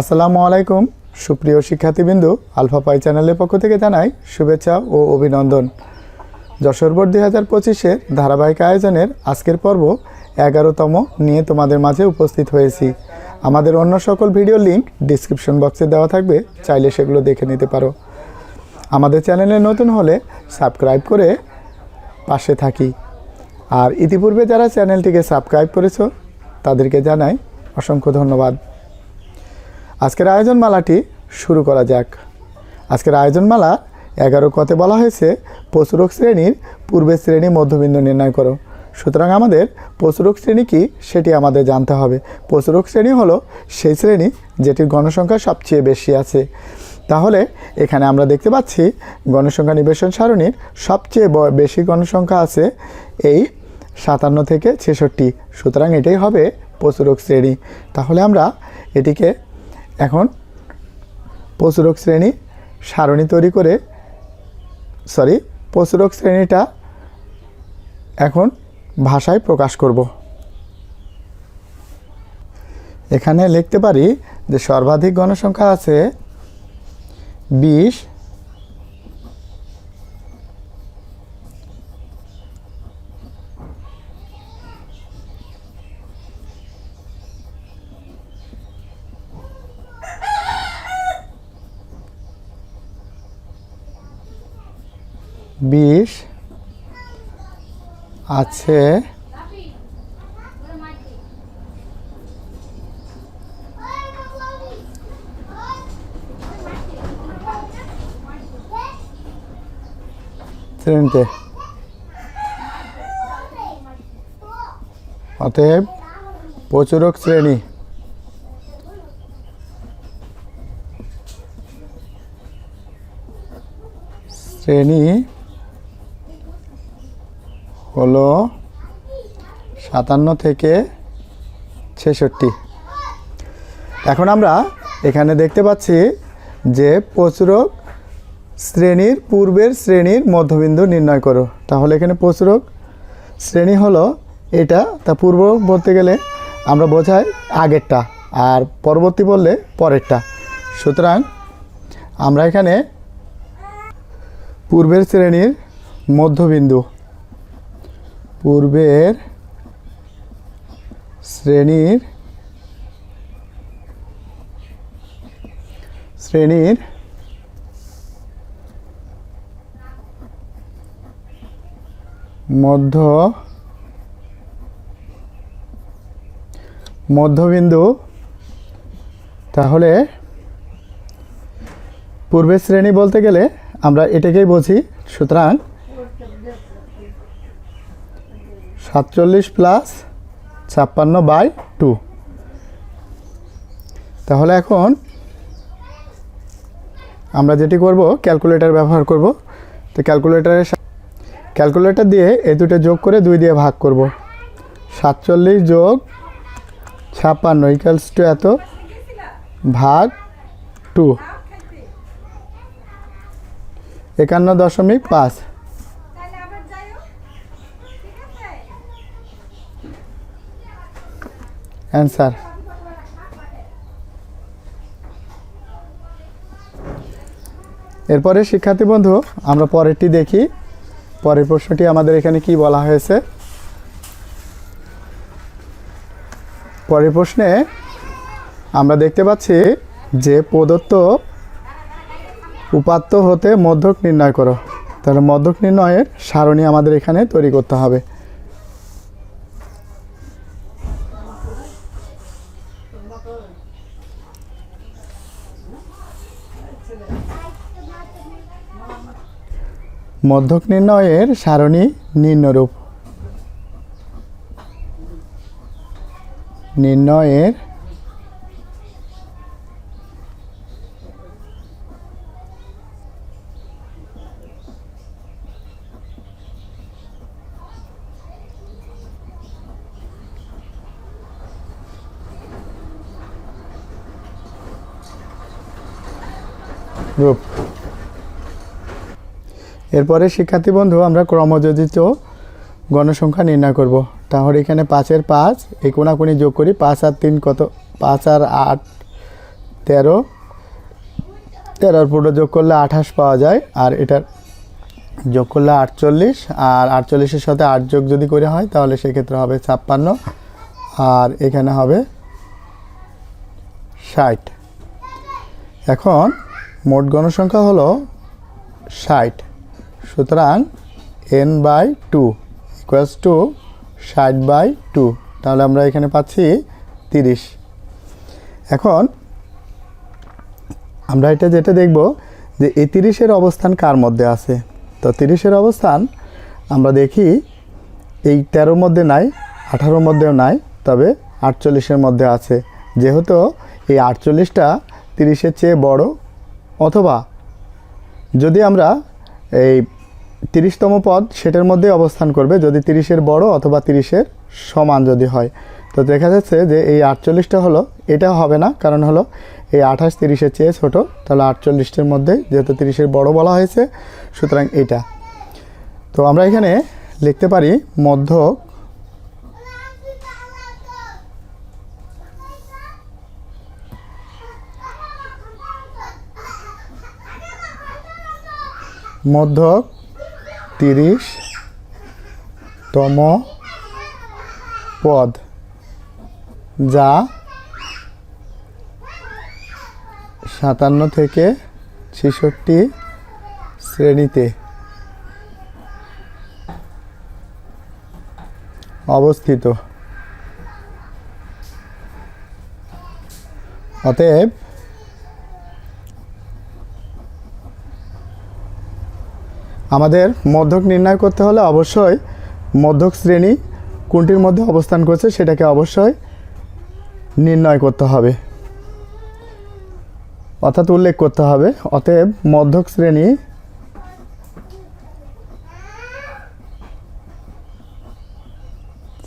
আসসালামু আলাইকুম, সুপ্রিয় শিক্ষার্থীবৃন্দু, আলফা পাই চ্যানেলের পক্ষ থেকে জানাই শুভেচ্ছা ও অভিনন্দন। যশোর বোর্ড দুই হাজার পঁচিশের ধারাবাহিক আয়োজনের আজকের পর্ব এগারোতম নিয়ে তোমাদের মাঝে উপস্থিত হয়েছি। আমাদের অন্য সকল ভিডিও লিংক ডিসক্রিপশন বক্সে দেওয়া থাকবে, চাইলে সেগুলো দেখে নিতে পারো। আমাদের চ্যানেলে নতুন হলে সাবস্ক্রাইব করে পাশে থাকি। আর ইতিপূর্বে যারা চ্যানেলটিকে সাবস্ক্রাইব করেছ, তাদেরকে জানাই অসংখ্য ধন্যবাদ। আজকের আয়োজনমালাটি শুরু করা যাক। আজকের আয়োজনমালা এগারো কতে বলা হয়েছে পশুরক শ্রেণির পূর্বের শ্রেণি মধ্যবিন্দু নির্ণয় করো। সুতরাং আমাদের পশুরক শ্রেণি কি সেটি আমাদের জানতে হবে। পশুরক শ্রেণি হলো সেই শ্রেণি যেটির গণসংখ্যা সবচেয়ে বেশি আছে। তাহলে এখানে আমরা দেখতে পাচ্ছি গণসংখ্যা নিবেশন সারণীর সবচেয়ে বেশি গণসংখ্যা আছে এই সাতান্ন থেকে ছেষট্টি। সুতরাং এটাই হবে পশুরক শ্রেণি। তাহলে আমরা এটিকে এখন প্রচুরক শ্রেণি সারণী তৈরি করে সরি প্রচুরক শ্রেণীটা এখন ভাষায় প্রকাশ করব। এখানে লিখতে পারি যে সর্বাধিক গণসংখ্যা আছে বিশ বিশ আছে শ্রেণীতে অতএব প্রচুরক শ্রেণি। শ্রেণি হলো সাতান্ন থেকে ছেষট্টি। এখন আমরা এখানে দেখতে পাচ্ছি যে প্রচুরক শ্রেণির পূর্বের শ্রেণির মধ্যবিন্দু নির্ণয় করো। তাহলে এখানে প্রচুরক শ্রেণি হলো এটা, তা পূর্ব বলতে গেলে আমরা বোঝাই আগেরটা আর পরবর্তী বললে পরেরটা। সুতরাং আমরা এখানে পূর্বের শ্রেণির মধ্যবিন্দু পূর্বের শ্রেণির শ্রেণির মধ্য মধ্যবিন্দু তাহলে পূর্বের শ্রেণি বলতে গেলে আমরা এটাকেই বুঝি সুতরাং সাতচল্লিশ প্লাস ছাপ্পান্ন বাই টু তাহলে এখন আমরা যেটি করব ক্যালকুলেটর ব্যবহার করব। তো ক্যালকুলেটরের ক্যালকুলেটর দিয়ে এ দুটো যোগ করে দুই দিয়ে ভাগ করব। সাতচল্লিশ যোগ ছাপ্পান্ন ইকালস টু এত ভাগ টু একান্ন দশমিক পাঁচ তাহলে আবার যাইও ঠিক আছে অ্যান্সার এরপরে, শিক্ষার্থী বন্ধু, আমরা পরেরটি দেখি। পরের প্রশ্নটি আমাদের এখানে কি বলা হয়েছে? পরের প্রশ্নে আমরা দেখতে পাচ্ছি যে প্রদত্ত উপাত্ত হতে মধ্যক নির্ণয় করো। তাহলে মধ্যক নির্ণয়ের সারণী আমাদের এখানে তৈরি করতে হবে। মধ্যক নির্ণয়ের সারণী নিম্নরূপ। নির্ণয়ের রূপ। এরপরে, শিক্ষার্থী বন্ধু, আমরা ক্রমযোজিত গণসংখ্যা নির্ণয় করব। তাহলে এখানে পাঁচের পাঁচ, এই কোনাকুনি যোগ করি, পাঁচ আর তিন কত? পাঁচ আর আট, তেরো। তেরোর পুরো যোগ করলে আঠাশ পাওয়া যায়, আর এটার যোগ করলে আটচল্লিশ, আর আটচল্লিশের সাথে আট যোগ যদি করে হয়, তাহলে সেক্ষেত্রে হবে ছাপ্পান্ন, আর এখানে হবে ষাট। এখন, মোট গণসংখ্যা হলো ষাট। সুতরাং N by two equals two ষাট বাই টু তাহলে আমরা এখানে পাচ্ছি তিরিশ। এখন আমরা এটা যেটা দেখব যে এই তিরিশের অবস্থান কার মধ্যে আছে? তো তিরিশের অবস্থান আমরা দেখি এই তেরোর মধ্যে নাই, আঠারোর মধ্যেও নাই, তবে আটচল্লিশের মধ্যে আছে। যেহেতু এই আটচল্লিশটা তিরিশের চেয়ে বড়, অথবা যদি আমরা এই তিরিশতম পদ সেটার মধ্যে অবস্থান করবে যদি তিরিশের বড় অথবা তিরিশের সমান যদি হয়। তো দেখা যাচ্ছে যে এই আটচল্লিশটা হলো, এটা হবে না, কারণ হলো এই আঠাশ তিরিশের চেয়ে ছোট, তাহলে আটচল্লিশটার মধ্যে যেহেতু তিরিশের বড় বলা হয়েছে, সুতরাং এটা। তো আমরা এখানে লিখতে পারি মধ্যক মধ্যক তম পদ। যা সাতান্ন থেকে ছেষট্টি শ্রেণীতে অবস্থিত। অতএব আমাদের মধ্যক নির্ণয় করতে হলে অবশ্যই মধ্যক শ্রেণি কোনটির মধ্যে অবস্থান করছে সেটাকে অবশ্যই নির্ণয় করতে হবে। অর্থাৎ উল্লেখ করতে হবে, অতএব মধ্যক শ্রেণি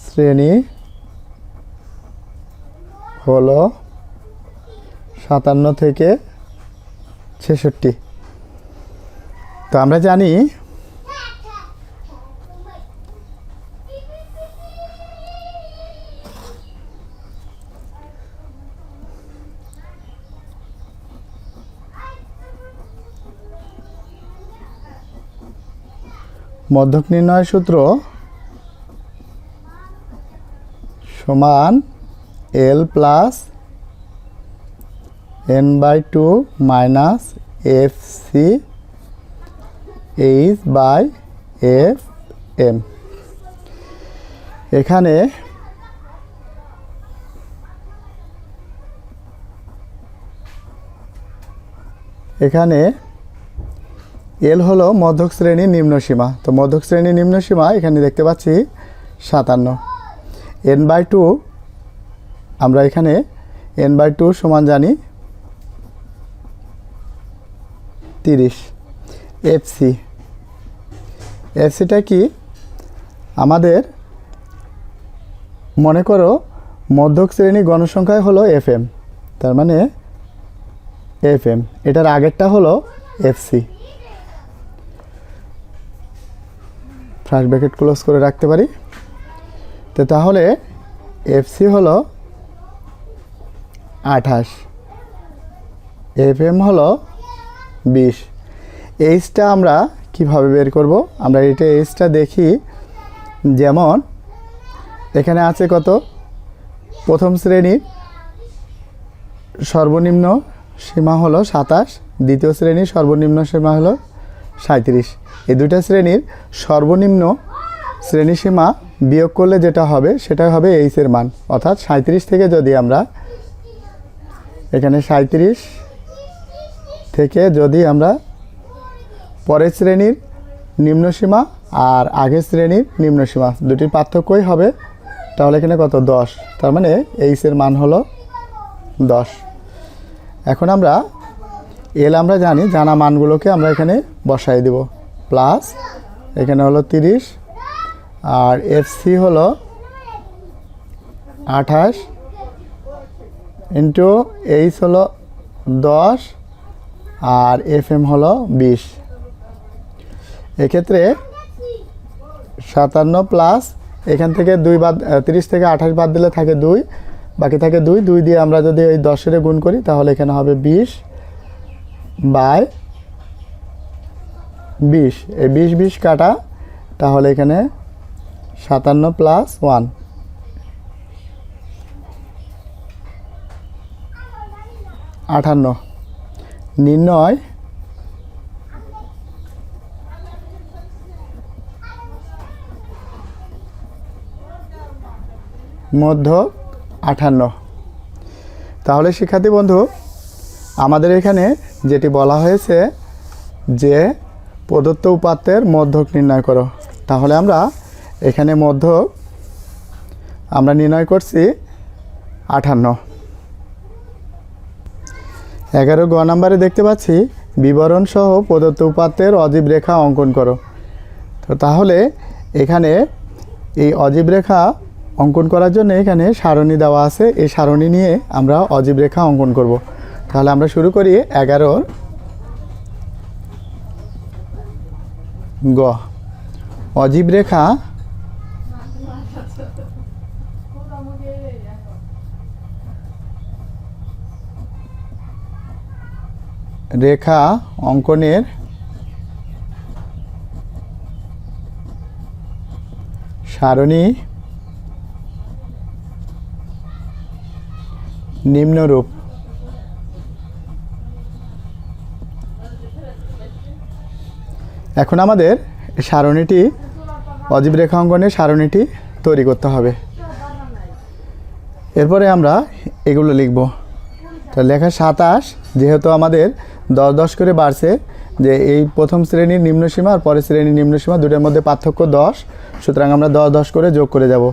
শ্রেণি হলো সাতান্ন থেকে ছেষট্টি। তো আমরা জানি মধ্যক নির্ণয় সূত্র সমান L plus N by two minus F C H by F M এখানে এখানে এল হলো মধ্যক শ্রেণির নিম্ন সীমা। তো মধ্যক শ্রেণির নিম্ন সীমা এখানে দেখতে পাচ্ছি সাতান্ন। এন বাই টু আমরা এখানে এন বাই টু সমান জানি তিরিশ। এফসি এফসিটা কি? আমাদের মনে করো মধ্যক শ্রেণি গণসংখ্যায় হলো এফএম তার মানে এফএম এটার আগেরটা হলো এফসি ফার্স্ট ব্র্যাকেট ক্লোজ করে রাখতে পারি? তো তাহলে এফসি হলো আঠাশ এফএম হলো বিশ। এইচটা আমরা কীভাবে বের করব? আমরা এটা এইচটা দেখি। যেমন, এখানে আছে কত? প্রথম শ্রেণির সর্বনিম্ন সীমা হলো সাতাশ, দ্বিতীয় শ্রেণির সর্বনিম্ন সীমা হলো সাঁত্রিশ এই দুটা শ্রেণির সর্বনিম্ন শ্রেণি সীমা বিয়োগ করলে যেটা হবে সেটা হবে এইচের মান। অর্থাৎ সাঁত্রিশ থেকে যদি আমরা এখানে সাঁত্রিশ থেকে যদি আমরা পরের শ্রেণির নিম্নসীমা আর আগের শ্রেণির নিম্নসীমা দুটির পার্থক্যই হবে, তাহলে এখানে কত? দশ। তার মানে এইচের মান হলো দশ। এখন আমরা এল আমরা জানি, জানা মানগুলোকে আমরা এখানে বসাই দেব। প্লাস এখানে হলো তিরিশ, আর এফ সি হলো আঠাশ, ইন্টু এইচ হলো দশ, আর এফ এম হলো বিশ। এক্ষেত্রে সাতান্ন প্লাস এখান থেকে দুই বাদ তিরিশ থেকে আঠাশ বাদ দিলে থাকে দুই, বাকি থাকে দুই দুই দিয়ে আমরা যদি এই দশের গুণ করি, তাহলে এখানে হবে বিশ বাই বিশ। এই বিশ বিশ কাটা, তাহলে এখানে সাতান্ন প্লাস ওয়ান আটান্ন নির্ণয় মধ্য আটান্ন তাহলে শিক্ষার্থী বন্ধু, আমাদের এখানে যেটি বলা হয়েছে যে প্রদত্ত উপাত্তের মধ্যক নির্ণয় করো। তাহলে আমরা এখানে মধ্যক আমরা নির্ণয় করছি আটান্ন এগারো গ নাম্বারে দেখতে পাচ্ছি, বিবরণ সহ প্রদত্ত উপাত্তের অজীব রেখা অঙ্কন করো। তো তাহলে এখানে এই অজীব রেখা অঙ্কন করার জন্য এখানে সারণী দেওয়া আছে। এই সারণী নিয়ে আমরা অজীব রেখা অঙ্কন করব। তাহলে আমরা শুরু করি এগারোর গ। অজীব রেখা রেখা অঙ্কনের সারণী নিম্নরূপ। এখন আমাদের সারণীটি, অজীব রেখা অঙ্কনের সারণীটি তৈরি করতে হবে। এরপরে আমরা এগুলো লিখব। তো লেখা সাতাশ যেহেতু আমাদের দশ দশ করে বাড়ছে, যে এই প্রথম শ্রেণির নিম্নসীমা আর পরের শ্রেণির নিম্নসীমা দুটোর মধ্যে পার্থক্য দশ, সুতরাং আমরা দশ দশ করে যোগ করে যাব।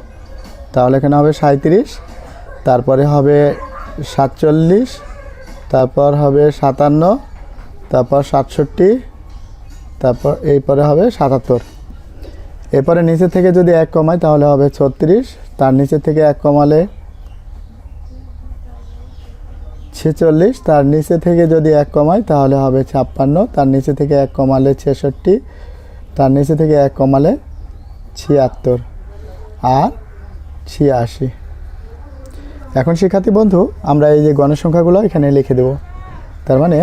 তাহলে এখানে হবে সাঁত্রিশ তারপরে হবে সাতচল্লিশ, তারপর হবে সাতান্ন, তারপর সাতষট্টি, তারপর এই পরে হবে সাতাত্তর। এরপরে নিচে থেকে যদি এক কমাই তাহলে হবে ছত্রিশ, তার নিচে থেকে এক কমালে ছেচল্লিশ, তার নিচে থেকে যদি এক কমাই তাহলে হবে ছাপ্পান্ন, তার নিচে থেকে এক কমালে ছেষট্টি, তার নিচে থেকে এক কমালে ছিয়াত্তর, আর ছিয়াশি। এখন শিক্ষার্থী বন্ধু, আমরা এই যে গণসংখ্যাগুলো এখানে লিখে দেব। তার মানে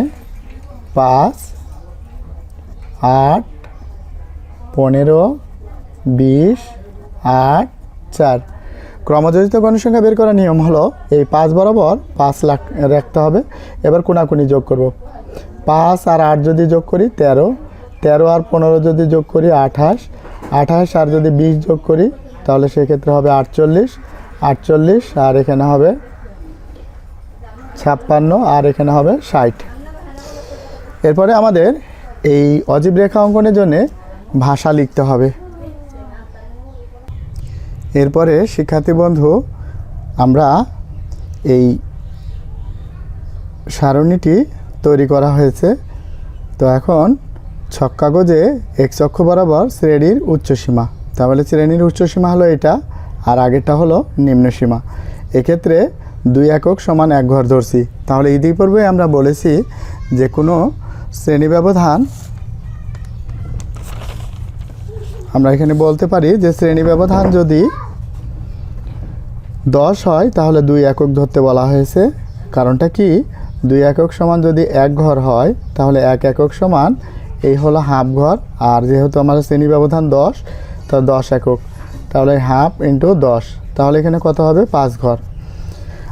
পাঁচ, আট, পনেরো, বিশ, আট, চার। ক্রমযোজিত গণসংখ্যা বের করার নিয়ম হলো, এই পাঁচ বরাবর পাঁচ লাখ রাখতে হবে। এবার কোনাকুনি যোগ করব। পাঁচ আর আট যদি যোগ করি, তেরো। তেরো আর পনেরো যদি যোগ করি, আঠাশ। আঠাশ আর যদি বিশ যোগ করি, তাহলে সেক্ষেত্রে হবে আটচল্লিশ। আটচল্লিশ, আর এখানে হবে ছাপ্পান্ন, আর এখানে হবে ষাট। এরপরে আমাদের এই অজীব রেখা অঙ্কনের জন্য ভাষা লিখতে হবে। এরপরে শিক্ষার্থী বন্ধু, আমরা এই সারণীটি তৈরি করা হয়েছে। তো এখন ছক কাগজে এক চক্ষ বরাবর শ্রেণির উচ্চসীমা। তাহলে শ্রেণির উচ্চসীমা হলো এটা। আর আগেরটা হলো নিম্নসীমা এক্ষেত্রে দুই একক সমান এক ঘর ধরছি। তাহলে ইতিপূর্বে আমরা বলেছি যে কোনো শ্রেণি ব্যবধান আমরা এখানে বলতে পারি যে শ্রেণি ব্যবধান যদি দশ হয়, তাহলে দুই একক ধরতে বলা হয়েছে। কারণটা কি? দুই একক সমান যদি এক ঘর হয়, তাহলে এক একক সমান এই হলো হাফ ঘর। আর যেহেতু আমাদের শ্রেণি ব্যবধান দশ, তো দশ একক তাহলে হাফ ইন্টু দশ। তাহলে এখানে কত হবে? পাঁচ ঘর।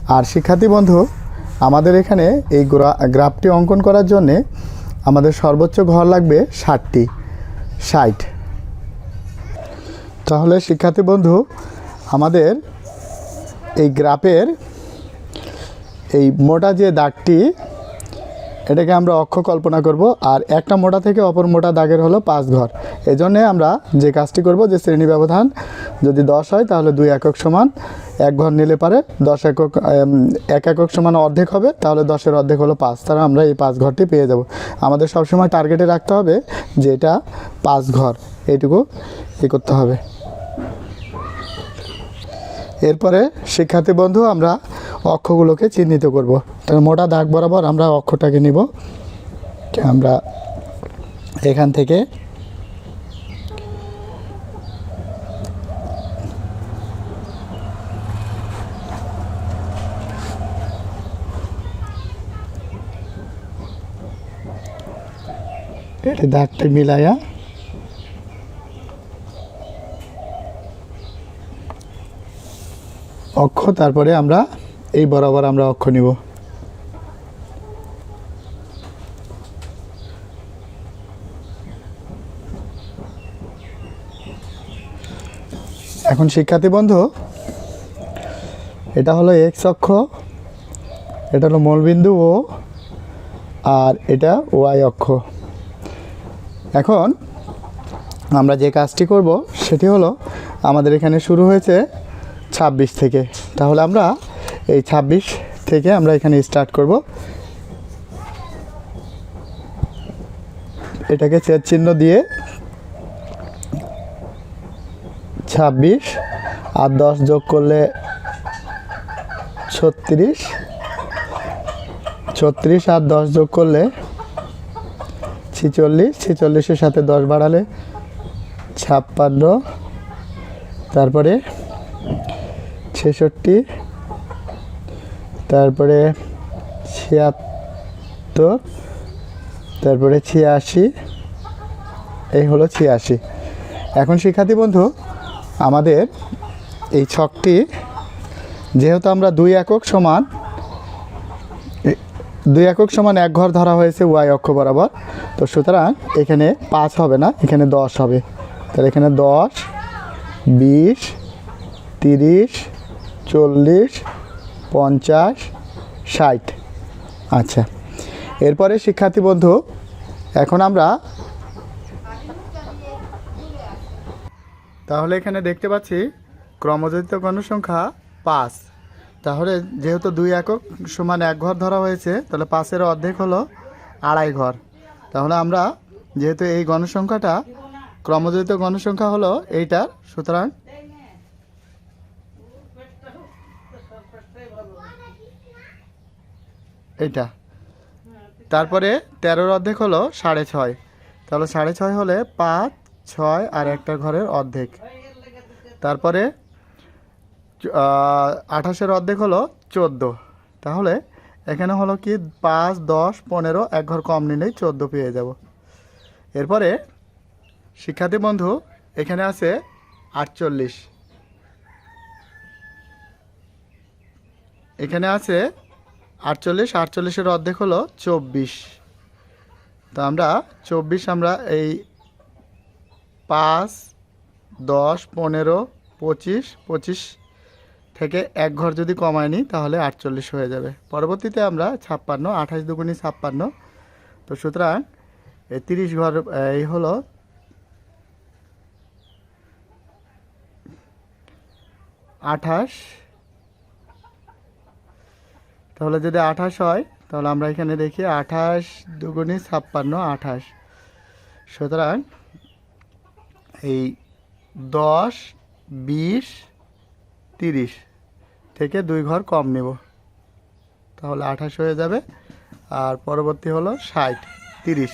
আর শিক্ষার্থী বন্ধু, আমাদের এখানে এই গ্রা- গ্রাফটি অঙ্কন করার জন্যে আমাদের সর্বোচ্চ ঘর লাগবে ষাটটি, ষাট। তাহলে শিক্ষার্থী বন্ধু, আমাদের এই গ্রাফের এই মোটা যে দাগটি এটাকে আমরা অক্ষ কল্পনা করব, আর একটা মোটা থেকে অপর মোটা দাগের হলো পাঁচ ঘর। এই জন্যে আমরা যে কাজটি করব, যে শ্রেণি ব্যবধান, যদি দশ হয় তাহলে দুই একক সমান এক ঘর নিলে পারে, দশ একক এক একক সমান অর্ধেক হবে, তাহলে দশের অর্ধেক হলো পাঁচ। তারা আমরা এই পাঁচ ঘরটি পেয়ে যাব। আমাদের সবসময় টার্গেটে রাখতে হবে যে এটা পাঁচ ঘর। এইটুকু এ করতে হবে। এরপরে শিক্ষার্থী বন্ধু, আমরা অক্ষগুলোকে চিহ্নিত করব। তাহলে মোটা দাগ বরাবর আমরা অক্ষটাকে নিব আমরা এখান থেকে দাগটা মিলাইয়া অক্ষ, তারপরে আমরা এই বরাবর আমরা অক্ষ নিব। এখন শিক্ষার্থী বন্ধু, এটা হলো এক্স অক্ষ, এটা হলো মূলবিন্দু ও আর এটা ওয়াই অক্ষ। এখন আমরা যে কাজটি করব, সেটি হলো আমাদের এখানে শুরু হয়েছে ২৬ থেকে। তাহলে আমরা এই ২৬ থেকে আমরা এখানে স্টার্ট করব। এটাকে ছেদ চিহ্ন দিয়ে ছাব্বিশ আর দশ যোগ করলে ছত্রিশ। ছত্রিশ আর দশ যোগ করলে ছিচল্লিশ। ছিচল্লিশের সাথে দশ বাড়ালে ছাপ্পান্ন। তারপরে ছেষট্টি। তারপরে ছিয়াত্তর, তারপরে ছিয়াশি, এই হলো ছিয়াশি। এখন শিক্ষার্থী বন্ধু, আমাদের এই ছকটি, যেহেতু আমরা দুই একক সমান, দুই একক সমান এক ঘর ধরা হয়েছে ওয়াই অক্ষ বরাবর, তো সুতরাং এখানে পাঁচ হবে না, এখানে দশ হবে। তাহলে এখানে দশ, বিশ, তিরিশ, চল্লিশ পঞ্চাশ, ষাট। আচ্ছা। এরপরে শিক্ষার্থী বন্ধু, এখন আমরা তাহলে এখানে দেখতে পাচ্ছি ক্রমযোজিত গণসংখ্যা পাঁচ। তাহলে যেহেতু দুই একক সমান এক ঘর ধরা হয়েছে, তাহলে পাঁচের অর্ধেক হলো আড়াই ঘর। তাহলে আমরা যেহেতু এই গণসংখ্যাটা, ক্রমযোজিত গণসংখ্যা হলো এইটার, সুতরাং এইটা। তারপরে তেরোর অর্ধেক হলো সাড়ে ছয়। তাহলে সাড়ে ছয় হলে পাঁচ, ছয় আর একটা ঘরের অর্ধেক। তারপরে আঠাশের অর্ধেক হলো চোদ্দ। তাহলে এখানে হলো কি পাঁচ, দশ, পনেরো, এক ঘর কম নিলেই চোদ্দ পেয়ে যাব। এরপরে, শিক্ষার্থী বন্ধু, এখানে আছে আটচল্লিশ। এখানে আছে আটচল্লিশ, আটচল্লিশের অর্ধেক হলো চব্বিশ। তো আমরা চব্বিশ, আমরা এই পাঁচ, দশ, পনেরো, পঁচিশ পঁচিশ থেকে এক ঘর যদি কমায় নিই, তাহলে আটচল্লিশ হয়ে যাবে। পরবর্তীতে আমরা ছাপ্পান্ন, আঠাশ দুগুনি ছাপ্পান্ন। তো সুতরাং এই তিরিশ ঘর, এই হলো আঠাশ তাহলে যদি আঠাশ হয়, তাহলে আমরা এখানে দেখি আঠাশ দুগুনি ছাপ্পান্ন, আঠাশ। সুতরাং এই দশ, বিশ, তিরিশ থেকে দুই ঘর কম নেব। তাহলে আঠাশ হয়ে যাবে, আর পরবর্তী হলো ষাট, তিরিশ।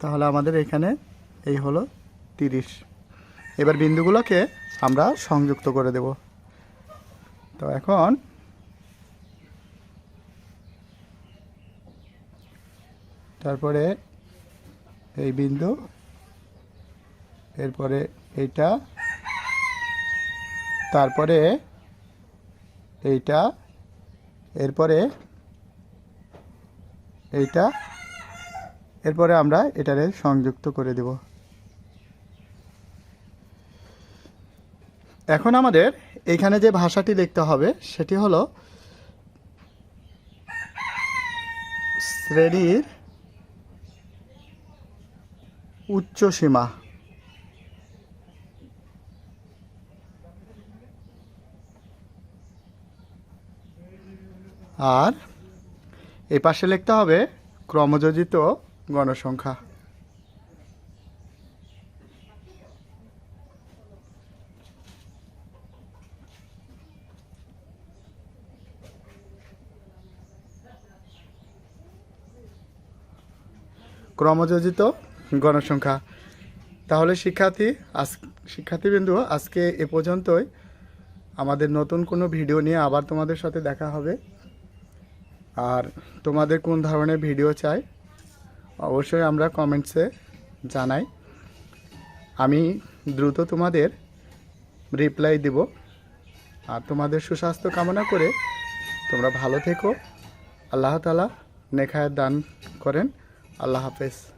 তাহলে আমাদের এখানে এই হলো তিরিশ। এবার বিন্দুগুলোকে আমরা সংযুক্ত করে দেব। তো এখন তারপরে এই বিন্দু, এরপরে এইটা, তারপরে এইটা, এরপরে এইটা, এরপরে আমরা এটারে সংযুক্ত করে দেব। এখন আমাদের এখানে যে ভাষাটি লিখতে হবে, সেটি হলো শ্রেণির উচ্চ সীমা। আর এই পাশে লিখতে হবে ক্রমযোজিত গণসংখ্যা। ক্রমযোজিত গণসংখ্যা। তাহলে শিক্ষার্থী, আজ শিক্ষার্থীবৃন্দু, আজকে এ পর্যন্তই। আমাদের নতুন কোনো ভিডিও নিয়ে আবার তোমাদের সাথে দেখা হবে। আর তোমাদের কোন ধরনের ভিডিও চাই, অবশ্যই আমরা কমেন্টসে জানাই। আমি দ্রুত তোমাদের রিপ্লাই দিব। আর তোমাদের সুস্বাস্থ্য কামনা করে তোমরা ভালো থেকো। আল্লাহ তালা নেখায় দান করেন। আল্লাহ হাফেজ।